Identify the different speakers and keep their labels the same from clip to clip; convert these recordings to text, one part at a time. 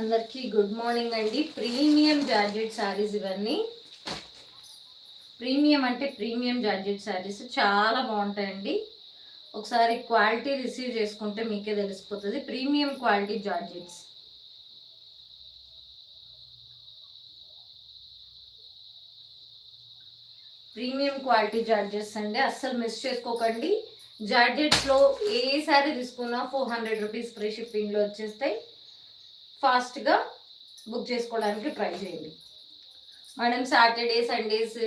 Speaker 1: అందరికీ good morning అండి. Premium georgette saris ఇవన్నీ. ప్రీమియం అంటే ప్రీమియం జార్జెట్ శారీస్ చాలా బాగుంటాయండి. ఒకసారి క్వాలిటీ రిసీవ్ చేసుకుంటే మీకే తెలిసిపోతుంది. Premium quality georgettes. Premium quality georgettes అండి. అస్సలు మిస్ చేసుకోకండి. జార్జెట్స్లో ఏ శారీ తీసుకున్నా ఫోర్ హండ్రెడ్ రూపీస్ ఫ్రీ షిప్పింగ్లో వచ్చేస్తాయి. ఫాస్ట్గా బుక్ చేసుకోవడానికి ట్రై చేయండి. Madam Saturday Sundays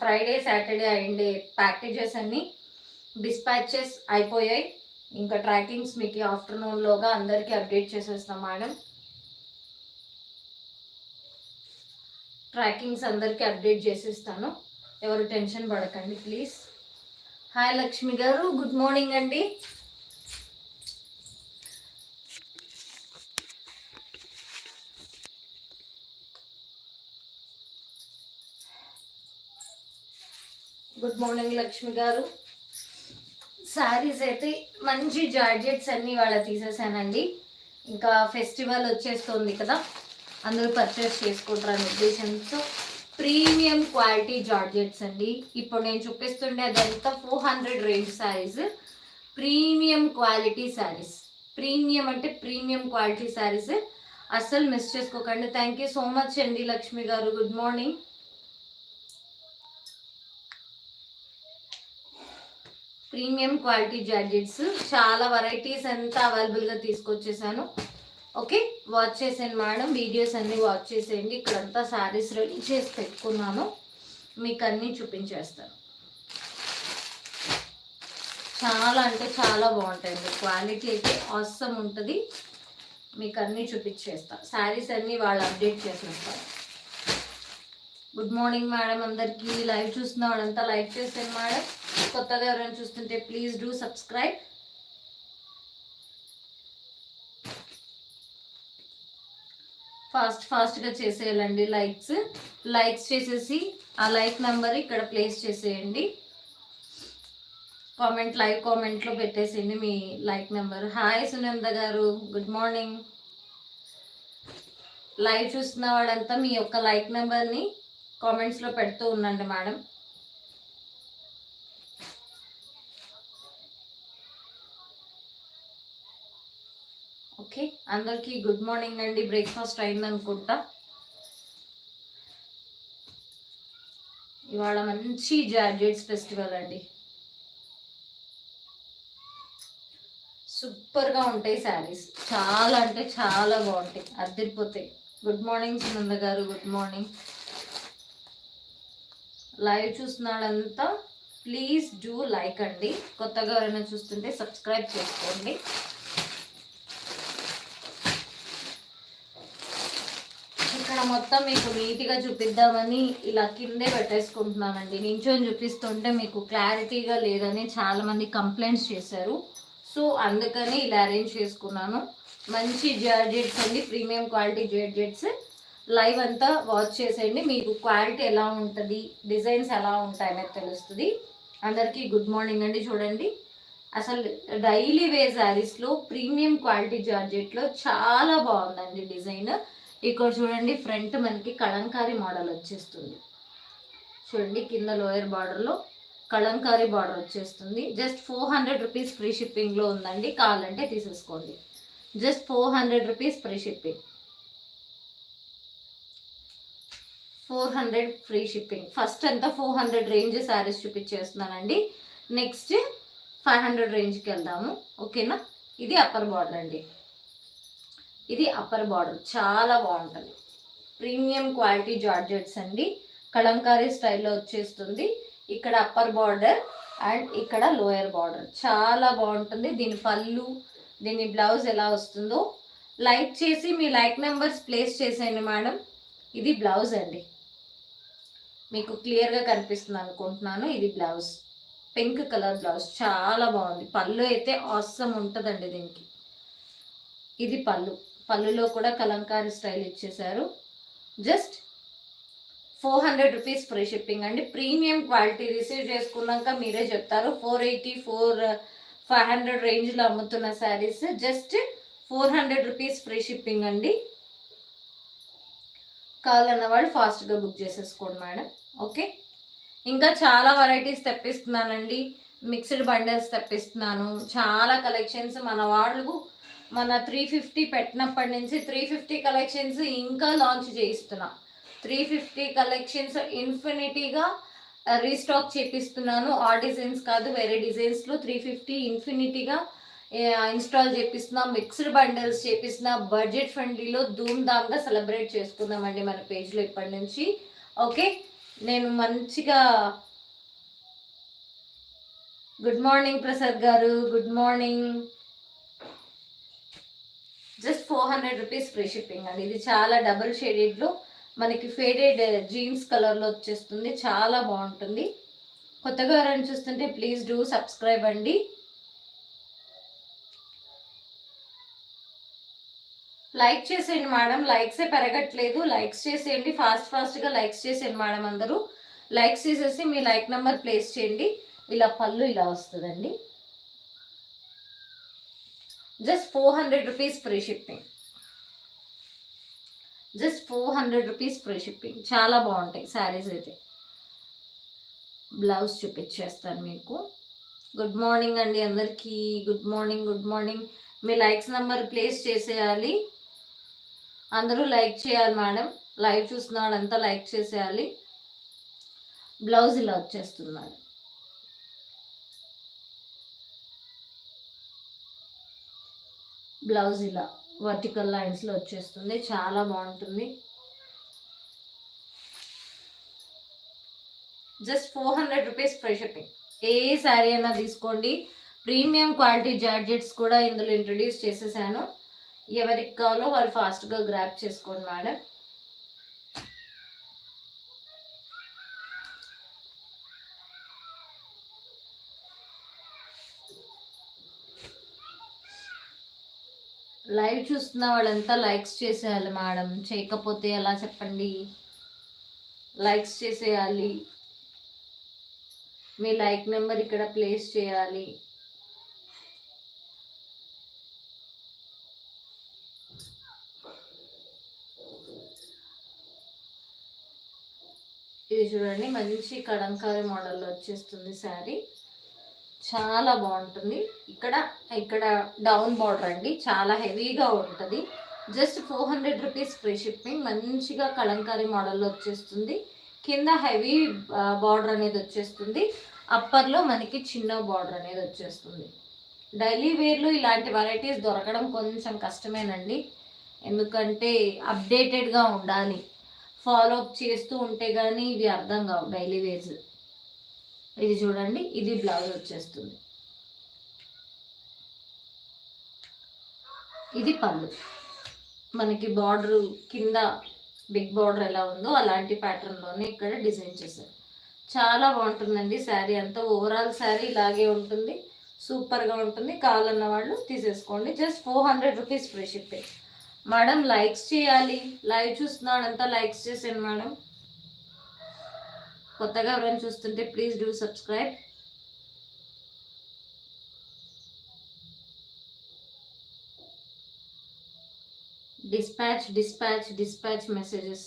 Speaker 1: Friday Saturday and packages అన్నీ డిస్పాచెస్ అయిపోయాయి. ఇంకా ట్రాకింగ్స్ మీకు ఆఫ్టర్నూన్లోగా అందరికీ అప్డేట్ చేసేస్తాం మేడం. ట్రాకింగ్స్ అందరికీ అప్డేట్ చేసేస్తాను. ఎవరు టెన్షన్ పడకండి please. Hi Lakshmi garu good morning అండి. Good morning Lakshmi garu. Sarees అయితే మంచి జార్జెట్స్ అన్ని వాళ్ళ తీసేసానండి. ఇంకా ఫెస్టివల్ వచ్చేస్తుంది కదా అందరూ పర్చేస్ చేసుకుంటారని ఉద్దేశంతో ప్రీమియం క్వాలిటీ జార్జెట్స్ అండి. ఇప్పుడు నేను చూపిస్తుండే అదంతా four hundred range sarees premium quality sarees premium అంటే ప్రీమియం క్వాలిటీ శారీస్ అస్సలు మిస్ చేసుకోకండి. థ్యాంక్ యూ సో మచ్ అండి Lakshmi garu. Good morning premium quality georgettes చాలా వెరైటీస్ అంతా అవైలబుల్గా తీసుకొచ్చేసాను. ఓకే వాచ్ చేసేయండి మేడం వీడియోస్ అన్నీ వాచ్ చేసేయండి. ఇక్కడంతా శారీస్ రెడీ చేసి పెట్టుకున్నాను. మీకు అన్నీ చూపించేస్తాను. చాలా అంటే చాలా బాగుంటాయండి క్వాలిటీ అయితే అవసరం ఉంటుంది. మీకు అన్నీ చూపించేస్తాను శారీస్ అన్నీ వాళ్ళు అప్డేట్ చేసేస్తారు గుడ్ మార్నింగ్ మేడం అందరికీ లైవ్ చూస్తున్న. వాళ్ళంతా లైక్ చేసాను మేడం కొత్తగా ఎవరైనా చూస్తుంటే ప్లీజ్ డూ సబ్స్క్రైబ్ ఫాస్ట్ ఫాస్ట్గా చేసేయాలండి లైక్స్ లైక్స్ చేసేసి ఆ లైక్ నెంబర్ ఇక్కడ ప్లేస్ చేసేయండి. కామెంట్ లైవ్ కామెంట్లో పెట్టేసింది మీ like number hi Sunanda garu. Good morning live చూస్తున్న వాడంతా మీ యొక్క లైక్ నెంబర్ని కామెంట్స్లో పెడుతూ ఉండండి మేడం. ఓకే అందరికీ గుడ్ మార్నింగ్ అండి. బ్రేక్ఫాస్ట్ అయింది అనుకుంటా ఇవాళ మంచి జార్జెట్స్ ఫెస్టివల్ అండి. సూపర్గా ఉంటాయి శారీస్. చాలా అంటే చాలా బాగుంటాయి. అద్దరిపోతాయి good morning Sunanda garu good morning. Live చూస్తున్నాడంతా please do like అండి. కొత్తగా ఎవరైనా చూస్తుంటే సబ్స్క్రైబ్ చేసుకోండి. ఇక్కడ మొత్తం మీకు నీట్గా చూపిద్దామని ఇలా కిందే పెట్టేసుకుంటున్నానండి. నించొని చూపిస్తుంటే మీకు క్లారిటీగా లేదని చాలామంది కంప్లైంట్స్ చేశారు. సో అందుకని ఇలా అరేంజ్ చేసుకున్నాను. మంచి జార్జెట్స్ అండి ప్రీమియం క్వాలిటీ జార్జెట్స్. లైవ్ అంతా వాచ్ చేసేయండి. మీకు క్వాలిటీ ఎలా ఉంటుంది? డిజైన్స్ ఎలా ఉంటాయనేది తెలుస్తుంది. అందరికీ గుడ్ మార్నింగ్ అండి చూడండి. అసలు డైలీ వే శారీస్లో ప్రీమియం క్వాలిటీ జార్జెట్లో చాలా బాగుందండి డిజైన్. ఇక్కడ చూడండి ఫ్రంట్ మనకి కళంకారీ మోడల్ వచ్చేస్తుంది. చూడండి కింద లోయర్ బార్డర్లో కళంకారీ బార్డర్ వచ్చేస్తుంది. Just four hundred rupees free షిప్పింగ్లో ఉందండి. కావాలంటే తీసేసుకోండి. Just four hundred rupees free shipping four hundred free shipping. First అంతా ఫోర్ హండ్రెడ్ రేంజ్ శారీస్ చూపించేస్తున్నానండి. నెక్స్ట్ ఫైవ్ హండ్రెడ్ రేంజ్కి వెళ్దాము. ఓకేనా? ఇది అప్పర్ బార్డర్ అండి. ఇది అప్పర్ బార్డర్. చాలా బాగుంటుంది. ప్రీమియం క్వాలిటీ జార్జెట్స్ అండి. కలంకారీ స్టైల్లో వచ్చేస్తుంది. ఇక్కడ అప్పర్ బార్డర్ అండ్ ఇక్కడ లోయర్ బార్డర్. చాలా బాగుంటుంది. దీని పళ్ళు దీని బ్లౌజ్ ఎలా వస్తుందో. లైక్ చేసి మీ లైక్ నెంబర్స్ ప్లేస్ చేసేయండి మేడం. ఇది బ్లౌజ్ అండి. మీకు క్లియర్గా కనిపిస్తుంది అనుకుంటున్నాను. ఇది బ్లౌజ్. Pink colour blouse. చాలా బాగుంది. పళ్ళు అయితే ఆసం ఉంటుందండి దీనికి. ఇది పళ్ళు. పళ్ళులో కూడా కలంకారీ స్టైల్ ఇచ్చేసారు just four hundred rupees free shipping అండి. ప్రీమియం క్వాలిటీ రిసీవ్ చేసుకున్నాక మీరే చెప్తారు. Four eighty four five hundred రేంజ్లో అమ్ముతున్న sarees just four hundred rupees free shipping అండి. కావాలన్న వాళ్ళు ఫాస్ట్గా బుక్ చేసేసుకోండి మేడం. ఓకే? ఇంకా చాలా వెరైటీస్ తెప్పిస్తున్నానండి. మిక్స్డ్ బండల్స్ తెప్పిస్తున్నాను. చాలా కలెక్షన్స్ మన వాళ్ళు మన త్రీ ఫిఫ్టీ పెట్టినప్పటి నుంచి త్రీ ఫిఫ్టీ కలెక్షన్స్ ఇంకా లాంచ్ చేయిస్తున్నా. త్రీ ఫిఫ్టీ కలెక్షన్స్ ఇన్ఫినిటీగా రీస్టాక్ చేపిస్తున్నాను. ఆ డిజైన్స్ కాదు వేరే డిజైన్స్లో త్రీ ఫిఫ్టీ ఇన్ఫినిటీగా ఇన్స్టాల్ చేపిస్తున్నా. మిక్స్డ్ బండల్స్ చేపిస్తున్నా. బడ్జెట్ ఫ్రెండ్లీలో ధూమ్ ధామ్గా సెలబ్రేట్ చేసుకుందామండి మన పేజ్లో ఇప్పటి నుంచి. ఓకే? నేను మంచిగా good morning Prasad garu good morning. Just four hundred rupees free shipping అండి. ఇది చాలా డబుల్ షేడెడ్లో మనకి ఫేడెడ్ జీన్స్ కలర్లో వచ్చేస్తుంది. చాలా బాగుంటుంది. కొత్తగా ఎవరైనా చూస్తుంటే ప్లీజ్ డూ సబ్స్క్రైబ్ అండి. లైక్ చేసేయండి మేడం లైక్సే పెరగట్లేదు. లైక్స్ చేసేయండి. ఫాస్ట్ ఫాస్ట్గా లైక్స్ చేసేయండి మేడం అందరూ. లైక్స్ చేసేసి మీ లైక్ నెంబర్ ప్లేస్ చేయండి. ఇలా పళ్ళు ఇలా వస్తుందండి. Just four hundred rupees free shipping just four hundred rupees free shipping చాలా బాగుంటాయి శారీస్ అయితే. బ్లౌజ్ చూపించేస్తాను మీకు. గుడ్ మార్నింగ్ అండి అందరికీ. గుడ్ మార్నింగ్ గుడ్ మార్నింగ్ మీ లైక్స్ నెంబర్ ప్లేస్ చేసేయాలి. అందరూ లైక్ చేయాలి మేడం. లైవ్ చూసిన వాళ్ళంతా లైక్ చేసేయాలి. బ్లౌజ్ ఇలా వచ్చేస్తున్నాడు బ్లౌజ్ ఇలా వర్టికల్ లైన్స్లో వచ్చేస్తుంది. చాలా బాగుంటుంది. Just four hundred rupees free shipping. ఏ శారీ అయినా తీసుకోండి. ప్రీమియం క్వాలిటీ జార్జెట్స్ కూడా ఇందులో ఇంట్రడ్యూస్ చేసేసాను. ఎవరికి కావాలో వాళ్ళు ఫాస్ట్గా గ్రాప్ చేసుకోండి మేడం. లైవ్ చూస్తున్న వాళ్ళంతా లైక్స్ చేసేయాలి మేడం. చేయకపోతే ఎలా చెప్పండి? లైక్స్ చేసేయాలి. మీ లైక్ నెంబర్ ఇక్కడ ప్లేస్ చేయాలి. ఇది చూడండి మంచి కడంకారి మోడల్లో వచ్చేస్తుంది శారీ. చాలా బాగుంటుంది. ఇక్కడ ఇక్కడ డౌన్ బార్డర్ అండి. చాలా హెవీగా ఉంటుంది. Just four hundred rupees free shipping మంచిగా కలంకారీ మోడల్లో వచ్చేస్తుంది. కింద హెవీ బార్డర్ అనేది వచ్చేస్తుంది. అప్పర్లో మనకి చిన్న బార్డర్ అనేది వచ్చేస్తుంది. డైలీ వేర్లో ఇలాంటి వెరైటీస్ దొరకడం కొంచెం కష్టమేనండి. ఎందుకంటే అప్డేటెడ్గా ఉండాలి. ఫాలో అప్ చేస్తూ ఉంటే కానీ ఇవి అర్థం కావు డైలీ వేర్స్ ఇది చూడండి ఇది బ్లౌజ్ వచ్చేస్తుంది. ఇది పళ్ళు. మనకి బార్డర్ కింద బిగ్ బార్డర్ ఎలా ఉందో అలాంటి ప్యాటర్న్లోనే ఇక్కడ డిజైన్ చేశారు. చాలా బాగుంటుందండి శారీ అంతా. ఓవరాల్ శారీ ఇలాగే ఉంటుంది. సూపర్గా ఉంటుంది. కావాలన్న వాళ్ళు తీసేసుకోండి. Just four hundred rupees free shipping madam likes చేయాలి. లైవ్ చూస్తున్నాడంతా లైక్స్ చేసాను మేడం కొత్తగా ఎవరైనా చూస్తుంటే please do subscribe dispatch dispatch dispatch messages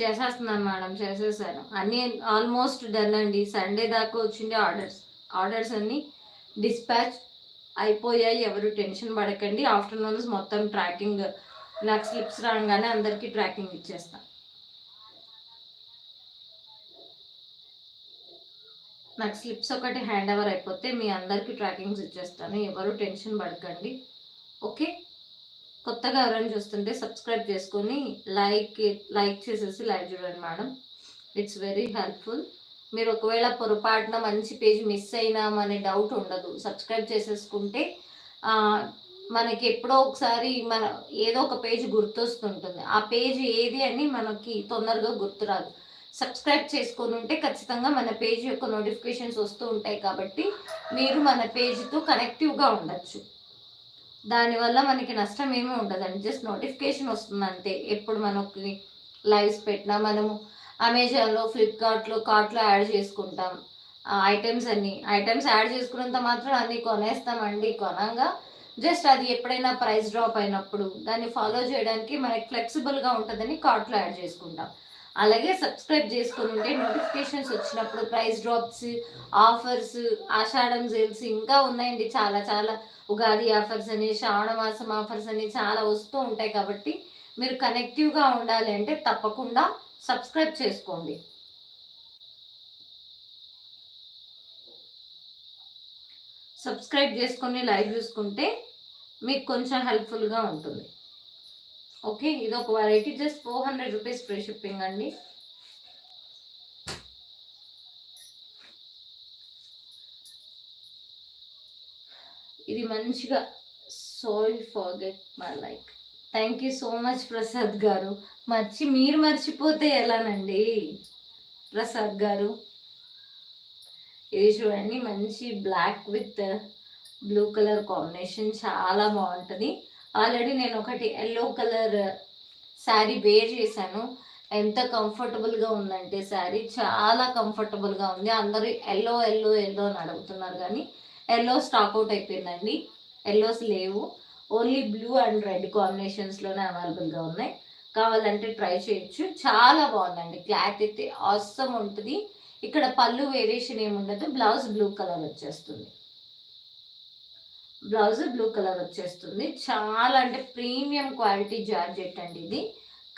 Speaker 1: చేసేస్తున్నాను మేడం చేసేసాను. అన్నీ ఆల్మోస్ట్ డన్ అండి. సండే దాకా వచ్చింది ఆర్డర్స్ ఆర్డర్స్ అన్నీ డిస్పాచ్ అయిపోయాయి ఎవరు టెన్షన్ పడకండి. ఆఫ్టర్నూన్స్ మొత్తం ట్రాకింగ్ నాకు స్లిప్స్ రాగానే అందరికీ ట్రాకింగ్ ఇచ్చేస్తాను నాకు స్లిప్స్ ఒకటి హ్యాండ్ ఓవర్ అయిపోతే మీ అందరికీ ట్రాకింగ్స్ ఇచ్చేస్తాను. ఎవరు టెన్షన్ పడకండి. ఓకే? కొత్తగా ఎవరైనా చూస్తుంటే సబ్స్క్రైబ్ చేసుకొని లైక్ లైక్ చేసేసి లైక్ చూడండి మేడం. ఇట్స్ వెరీ హెల్ప్ఫుల్ మీరు ఒకవేళ పొరపాటున మంచి పేజ్ మిస్ అయినామనే డౌట్ ఉండదు. సబ్స్క్రైబ్ చేసేసుకుంటే మనకి ఎప్పుడో ఒకసారి మన ఏదో ఒక పేజ్ గుర్తొస్తుంటుంది. ఆ పేజ్ ఏది అని మనకి తొందరగా గుర్తురాదు సబ్స్క్రైబ్ చేసుకొని ఉంటే ఖచ్చితంగా మన పేజ్ యొక్క నోటిఫికేషన్స్ వస్తూ ఉంటాయి కాబట్టి మీరు మన పేజ్తో కనెక్టివ్గా ఉండొచ్చు. దానివల్ల మనకి నష్టం ఏమీ ఉండదండి. జస్ట్ నోటిఫికేషన్ వస్తుంది అంతే ఎప్పుడు మనకి లైవ్స్ పెట్టినా మనము అమెజాన్లో ఫ్లిప్కార్ట్లో కార్ట్లో యాడ్ చేసుకుంటాం. ఐటమ్స్ అన్ని. ఐటమ్స్ యాడ్ చేసుకున్నంత మాత్రం అన్ని కొనేస్తామండి కొనంగా. జస్ట్ అది ఎప్పుడైనా ప్రైస్ డ్రాప్ అయినప్పుడు దాన్ని ఫాలో చేయడానికి మనకి ఫ్లెక్సిబుల్గా ఉంటుందని కార్ట్లో యాడ్ చేసుకుంటాం. అలాగే సబ్స్క్రైబ్ చేసుకుని ఉంటే నోటిఫికేషన్స్ వచ్చినప్పుడు price drops offers Ashadam sales ఇంకా ఉన్నాయండి చాలా చాలా. ఉగాది ఆఫర్స్ అని శ్రావణ మాసం ఆఫర్స్ అని చాలా వస్తూ ఉంటాయి కాబట్టి మీరు కనెక్టివ్గా ఉండాలి అంటే తప్పకుండా సబ్స్క్రైబ్ చేసుకోండి. సబ్స్క్రైబ్ చేసుకొని లైవ్ చూసుకుంటే మీకు కొంచెం హెల్ప్ఫుల్గా ఉంటుంది. ఓకే ఇది ఒక variety just four hundred rupees free shipping అండి. ఇది మంచిగా soul forget my like thank you so much Prasad garu. మర్చి మీరు మర్చిపోతే ఎలానండి? ప్రసాద్ గారు. ఇది చూడండి మంచి black with blue colour combination చాలా బాగుంటుంది. ఆల్రెడీ నేను ఒకటి ఎల్లో కలర్ శారీ వేర్ చేశాను. ఎంత కంఫర్టబుల్గా ఉందంటే శారీ చాలా కంఫర్టబుల్గా ఉంది. అందరూ ఎల్లో ఎల్లో ఎల్లో అని అడుగుతున్నారు కానీ ఎల్లో స్టాక్ అవుట్ అయిపోయిందండి. ఎల్లోస్ లేవు. ఓన్లీ బ్లూ అండ్ రెడ్ కాంబినేషన్స్లోనే అవైలబుల్గా ఉన్నాయి. కావాలంటే ట్రై చేయొచ్చు. చాలా బాగుందండి. క్లాత్ అయితే అవసరం ఉంటుంది. ఇక్కడ పళ్ళు వేరియేషన్ ఏముండదు బ్లౌజ్ బ్లూ కలర్ వచ్చేస్తుంది. బ్లౌజ్ బ్లూ కలర్ వచ్చేస్తుంది. చాలా అంటే ప్రీమియం క్వాలిటీ జార్జెట్ అండి ఇది.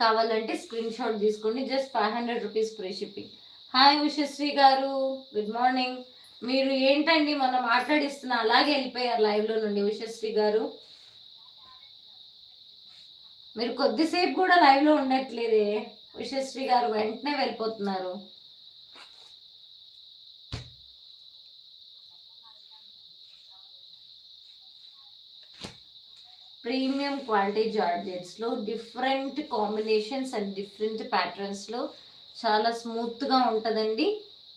Speaker 1: కావాలంటే స్క్రీన్ షాట్ తీసుకోండి. Just five hundred rupees free shipping. Hi Ushasri garu. Good morning. మీరు ఏంటండి? మనం మాట్లాడిస్తున్న అలాగే వెళ్ళిపోయారు లైవ్లో నుండి ఉషశ్రీ గారు. మీరు కొద్దిసేపు కూడా లైవ్లో ఉండట్లేదే. విశ్వశ్రీ గారు వెంటనే వెళ్ళిపోతున్నారు. ప్రీమియం క్వాలిటీ జార్జెట్స్లో డిఫరెంట్ కాంబినేషన్స్ అండ్ డిఫరెంట్ ప్యాటర్న్స్లో చాలా స్మూత్గా ఉంటుందండి.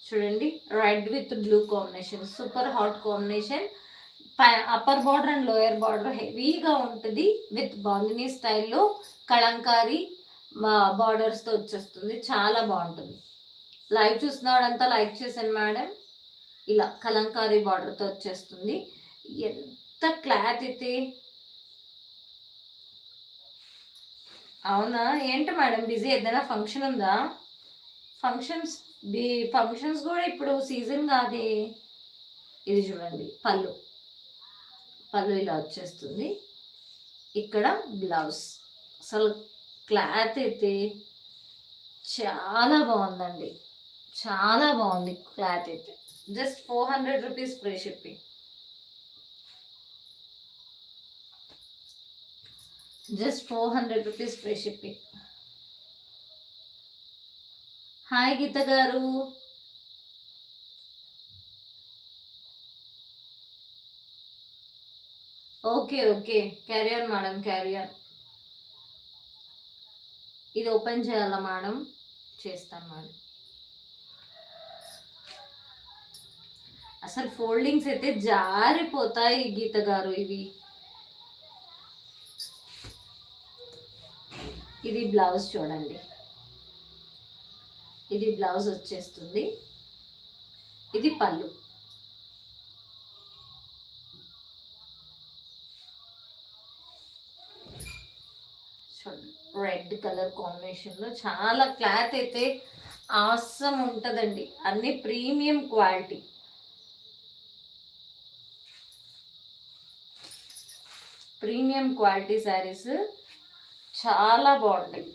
Speaker 1: చూడండి red with blue combination. Super hot combination. Upper border and lower border హెవీగా ఉంటుంది విత్ బాందినీ స్టైల్లో కళంకారీ బార్డర్స్తో వచ్చేస్తుంది. చాలా బాగుంటుంది. లైవ్ చూసినవాడంతా లైక్ చేశాను మేడం ఇలా కలంకారీ బార్డర్తో వచ్చేస్తుంది. ఎంత క్లాత్ అయితే. అవునా? ఏంటి మేడం బిజీ ఏదైనా ఫంక్షన్ ఉందా? ఫంక్షన్స్ బి ఫంక్షన్స్ కూడా ఇప్పుడు సీజన్ కాదే. ఇది చూడండి పళ్ళు. పళ్ళు ఇలా వచ్చేస్తుంది. ఇక్కడ బ్లౌజ్ అసలు క్లాత్ అయితే చాలా బాగుందండి. చాలా బాగుంది క్లాత్ అయితే. Just four hundred rupees free shipping. Just four hundred rupees free shipping. Hi Geetha garu. Okay okay. Carry on madam carry on ఇది ఓపెన్ చేయాలా మేడం చేస్తాను మేడం అసలు ఫోల్డింగ్స్ అయితే జారిపోతాయి గీత గారు ఇవి. ఇది బ్లౌజ్ చూడండి. ఇది బ్లౌజ్ వచ్చేస్తుంది. ఇది పళ్ళు. రెడ్ కలర్ కాంబినేషన్లో చాలా క్లాత్ అయితే ఆసం ఉంటుందండి. అన్ని premium quality. Premium quality sarees చాలా బాగుంటాయి.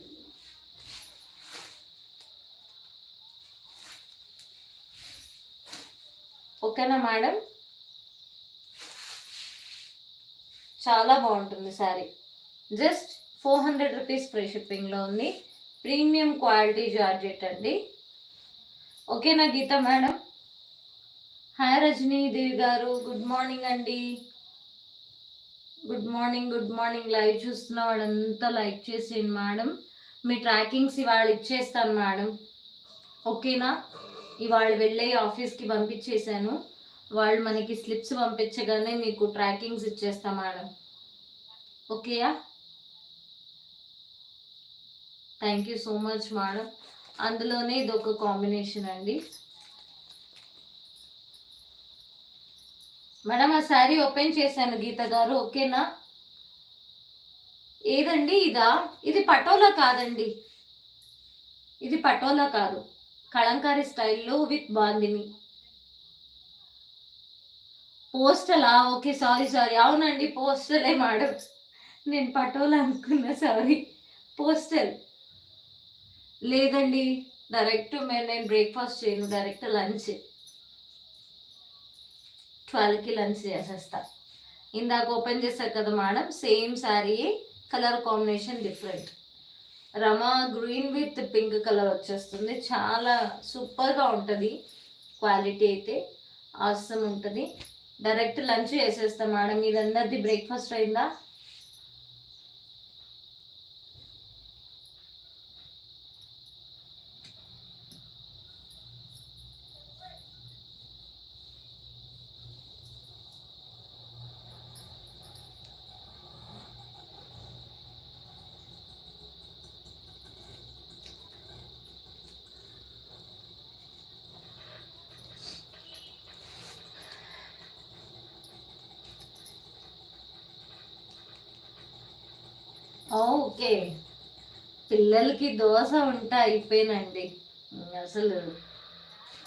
Speaker 1: ఓకేనా మేడం? చాలా బాగుంటుంది saree. Just four hundred rupees free షిప్పింగ్లో ఉంది. ప్రీమియం క్వాలిటీ జార్జెట్ అండి. ఓకేనా గీత madam? Hi Rajanidevi garu good morning అండి. Good morning good morning. Live చూస్తున్న వాడంతా లైక్ చేసేయండి మేడం. మీ ట్రాకింగ్స్ ఇవాళ ఇచ్చేస్తాను మేడం. ఓకేనా? ఇవాళ వెళ్ళే ఆఫీస్కి పంపించేశాను. వాళ్ళు మనకి స్లిప్స్ పంపించగానే మీకు ట్రాకింగ్స్ ఇచ్చేస్తాను madam. ఓకేయా? Thank you so much madam అందులోనే ఇది ఒక కాంబినేషన్ అండి. మేడం ఆ శారీ ఓపెన్ చేశాను గీత గారు. ఓకేనా ఏదండి ఇదా? ఇది పటోలా కాదండి. ఇది పటోలా కాదు. Kalamkari style with Bandhani. పోస్టలా okay sorry sorry అవునండి పోస్టలే మేడం నేను పటోలా అనుకున్నా సారీ పోస్టల్ లేదండి డైరెక్ట్ మేము నేను బ్రేక్ఫాస్ట్ చేయను డైరెక్ట్ లంచ్. ట్వెల్వ్కి లంచ్ చేసేస్తా. ఇందాక ఓపెన్ చేశారు కదా madam same saree colour combination different. Rama green with pink colour వచ్చేస్తుంది. చాలా సూపర్గా ఉంటుంది క్వాలిటీ అయితే ఆసం ఉంటుంది. డైరెక్ట్ లంచ్ చేసేస్తాం మేడం ఇదందరిది బ్రేక్ఫాస్ట్ అయిందా? ఓకే. పిల్లలకి దోశ ఉంటే అయిపోయినండి అసలు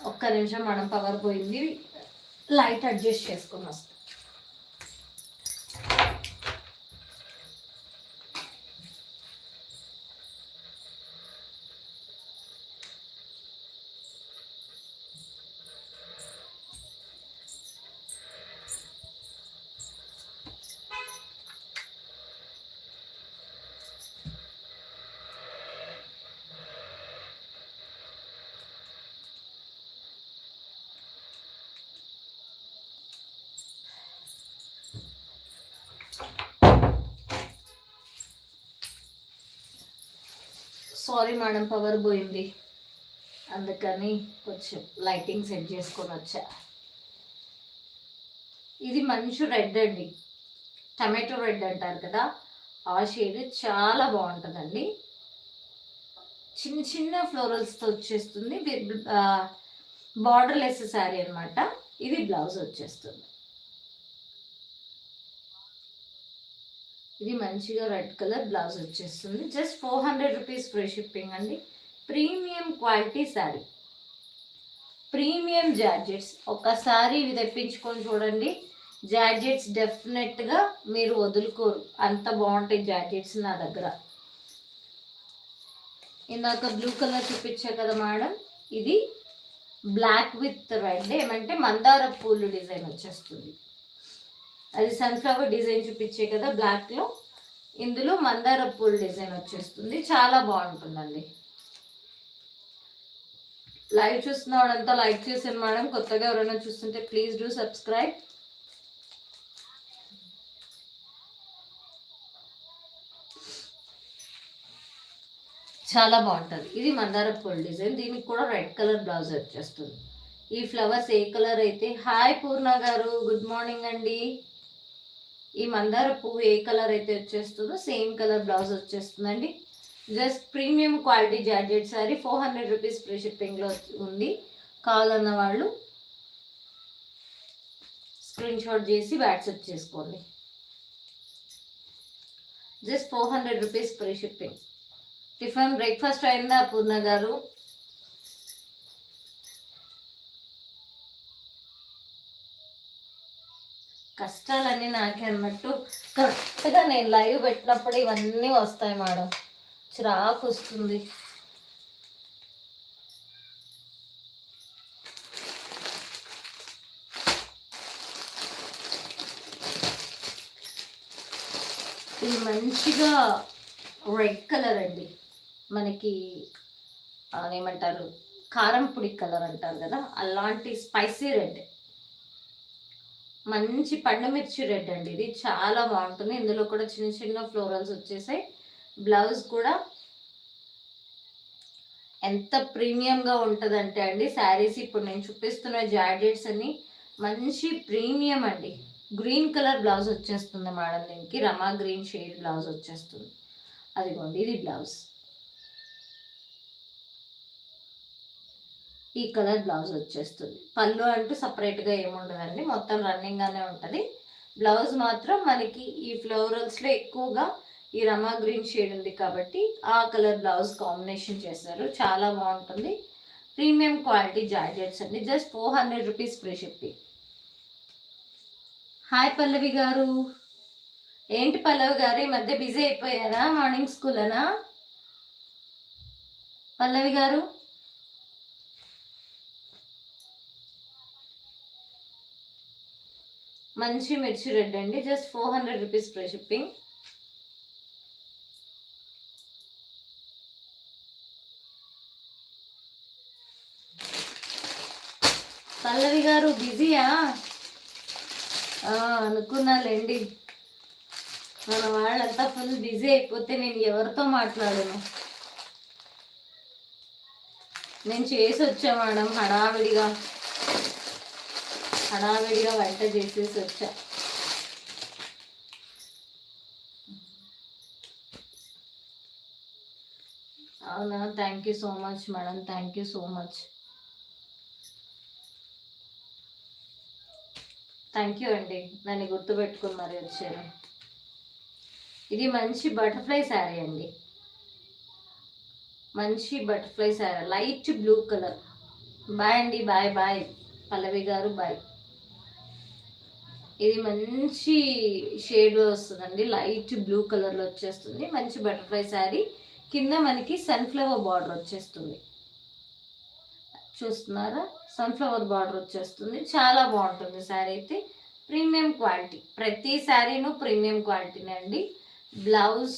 Speaker 1: ఒక్క నిమిషం మనం పవర్ పోయింది లైట్ అడ్జస్ట్ చేసుకొని వస్తాం. సారీ మేడం పవర్ పోయింది. అందుకని కొంచెం లైటింగ్ సెట్ చేసుకొని వచ్చా. ఇది మంచి రెడ్ అండి. టమాటో రెడ్ అంటారు కదా ఆ షేడ్ చాలా బాగుంటుందండి. చిన్న చిన్న ఫ్లోరల్స్తో వచ్చేస్తుంది. బార్డర్ లెస్ శారీ అనమాట ఇది బ్లౌజ్ వచ్చేస్తుంది. ఇది మంచిగా రెడ్ కలర్ బ్లౌజ్ వచ్చేస్తుంది. Just four hundred rupees free shipping అండి. Premium quality saree. Premium georgettes. ఒకసారి ఇవి తెప్పించుకొని చూడండి. జార్జెట్స్ డెఫినెట్గా మీరు వదులుకోరు. అంత బాగుంటాయి జార్జెట్స్ నా దగ్గర. ఇందాక బ్లూ కలర్ చూపించా కదా మేడం. ఇది బ్లాక్ విత్ రెడ్. ఏమంటే మందార పూలు డిజైన్ వచ్చేస్తుంది. అది సన్ఫ్లవర్ డిజైన్ చూపించే కదా బ్లాక్లో ఇందులో మందార పూల డిజైన్ వచ్చేస్తుంది. చాలా బాగుంటుందండి. లైవ్ చూస్తున్న వాడంతా లైక్ చేసాను మేడం. కొత్తగా ఎవరైనా చూస్తుంటే ప్లీజ్ డూ సబ్స్క్రైబ్ చాలా బాగుంటుంది. ఇది మందార పూల డిజైన్ దీనికి కూడా రెడ్ కలర్ బ్లౌజ్ వచ్చేస్తుంది. ఈ ఫ్లవర్స్ ఏ కలర్ అయితే. Hi Purna garu. Good morning అండి. ఈ మందార పువ్వు ఏ కలర్ అయితే వచ్చేస్తుందో సేమ్ కలర్ బ్లౌజ్ వచ్చేస్తుందండి. Just premium quality georgette sari four hundred rupees free షిప్పింగ్లో ఉంది. కావాలన్న వాళ్ళు స్క్రీన్ షాట్ చేసి వాట్సాప్ చేసుకోండి. Just four hundred rupees free shipping. Tiffin breakfast అయిందా పూర్ణ గారు? కష్టాలన్నీ నాకే అన్నట్టు కరెక్ట్గా నేను లైవ్ పెట్టినప్పుడు ఇవన్నీ వస్తాయి మేడం. చిరాకు వస్తుంది. ఇది మంచిగా రెడ్ కలర్ అండి. మనకి ఏమంటారు? కారం పొడి కలర్ అంటారు కదా? అలాంటి స్పైసీ రెడ్ మంచి పండుమిర్చి రెడ్ అండి. ఇది చాలా బాగుంటుంది. ఇందులో కూడా చిన్న చిన్న ఫ్లోరల్స్ వచ్చేసాయి. బ్లౌజ్ కూడా ఎంత ప్రీమియంగా ఉంటుందంటే అండి శారీస్ ఇప్పుడు నేను చూపిస్తున్న జాడెట్స్ అన్ని మంచి ప్రీమియం అండి. గ్రీన్ కలర్ బ్లౌజ్ వచ్చేస్తుంది మేడం దీనికి. రమా గ్రీన్ షేడ్ బ్లౌజ్ వచ్చేస్తుంది. అదిగోండి ఇది బ్లౌజ్ ఈ కలర్ బ్లౌజ్ వచ్చేస్తుంది. పళ్ళు అంటూ సపరేట్గా ఏముండదండి. మొత్తం రన్నింగ్గానే ఉంటుంది. బ్లౌజ్ మాత్రం మనకి ఈ ఫ్లోరల్స్లో ఎక్కువగా ఈ రమా గ్రీన్ షేడ్ ఉంది కాబట్టి ఆ కలర్ బ్లౌజ్ కాంబినేషన్ చేశారు చాలా బాగుంటుంది. ప్రీమియం క్వాలిటీ జాకెట్స్ అండి. Just four hundred rupees free shipping. Hi Pallavi garu. ఏంటి పల్లవి గారు? ఈ మధ్య బిజీ అయిపోయారా? మార్నింగ్ స్కూల్ అనా? పల్లవి గారు? మంచి మిర్చి రెడ్ అండి. Just four hundred rupees free shipping. Pallavi garu బిజీయా? అనుకున్నాలేండి. మన వాళ్ళంతా ఫుల్ బిజీ అయిపోతే నేను ఎవరితో మాట్లాడను? నేను చేసి వచ్చా మేడం హడావిడిగా? హడావిడిగా వంట చేసేసి వచ్చా. అవునా? Thank you so much madam thank you so much thank you అండి. దాన్ని గుర్తుపెట్టుకుని మరి వచ్చారు. ఇది మంచి బటర్ఫ్లై శారీ అండి. మంచి butterfly sari light blue colour bye అండి. Bye bye Pallavi garu bye ఇది మంచి షేడ్ వస్తుందండి. లైట్ బ్లూ కలర్లో వచ్చేస్తుంది. మంచి బటర్ఫ్లై శారీ. కింద మనకి సన్ఫ్లవర్ బార్డర్ వచ్చేస్తుంది. చూస్తున్నారా? సన్ఫ్లవర్ బార్డర్ వచ్చేస్తుంది. చాలా బాగుంటుంది శారీ అయితే. Premium quality. ప్రతి శారీను ప్రీమియం క్వాలిటీనే అండి. బ్లౌజ్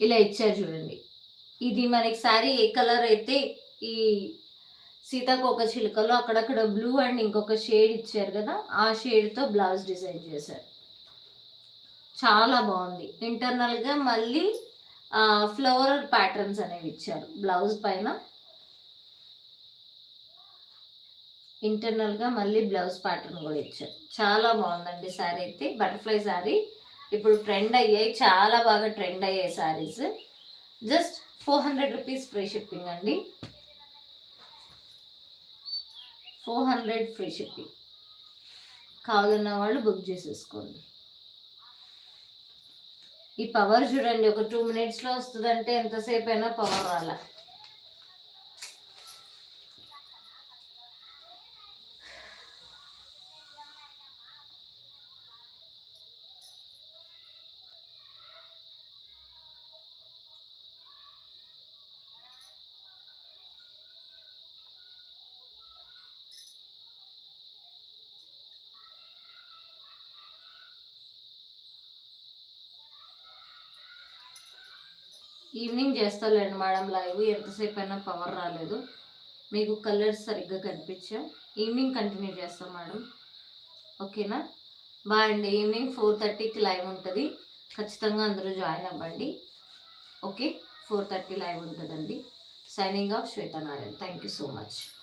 Speaker 1: ఇలా ఇచ్చారు చూడండి. ఇది మనకి శారీ ఏ కలర్ అయితే ఈ సీతాకోక చిలుకలో అక్కడక్కడ బ్లూ అండ్ ఇంకొక షేడ్ ఇచ్చారు కదా ఆ షేడ్తో బ్లౌజ్ డిజైన్ చేశారు. చాలా బాగుంది. ఇంటర్నల్గా మళ్ళీ ఫ్లవరల్ ప్యాటర్న్స్ అనేవి ఇచ్చారు. బ్లౌజ్ పైన ఇంటర్నల్గా మళ్ళీ బ్లౌజ్ ప్యాటర్న్ కూడా ఇచ్చారు. చాలా బాగుందండి శారీ అయితే. బటర్ఫ్లై శారీ ఇప్పుడు ట్రెండ్ అయ్యాయి. చాలా బాగా ట్రెండ్ అయ్యాయి saris just four hundred rupees free shipping అండి. Four hundred free shipping. కావాలన్న వాళ్ళు బుక్ చేసేసుకోండి. ఈ పవర్ చూడండి ఒక టూ మినిట్స్లో వస్తుందంటే ఎంతసేపు అయినా పవర్ రాలా. ఈవినింగ్ చేస్తాలేండి మేడం లైవ్ ఎంతసేపు అయినా పవర్ రాలేదు. మీకు కలర్స్ సరిగ్గా కనిపించా ఈవినింగ్ కంటిన్యూ చేస్తాం మేడం. ఓకేనా? బాయ్ అండి. ఈవినింగ్ ఫోర్ థర్టీకి లైవ్ ఉంటుంది. ఖచ్చితంగా అందరూ జాయిన్ అవ్వండి. ఓకే? ఫోర్ థర్టీ లైవ్ ఉంటుందండి. Signing off Shwetanarayana thank you so much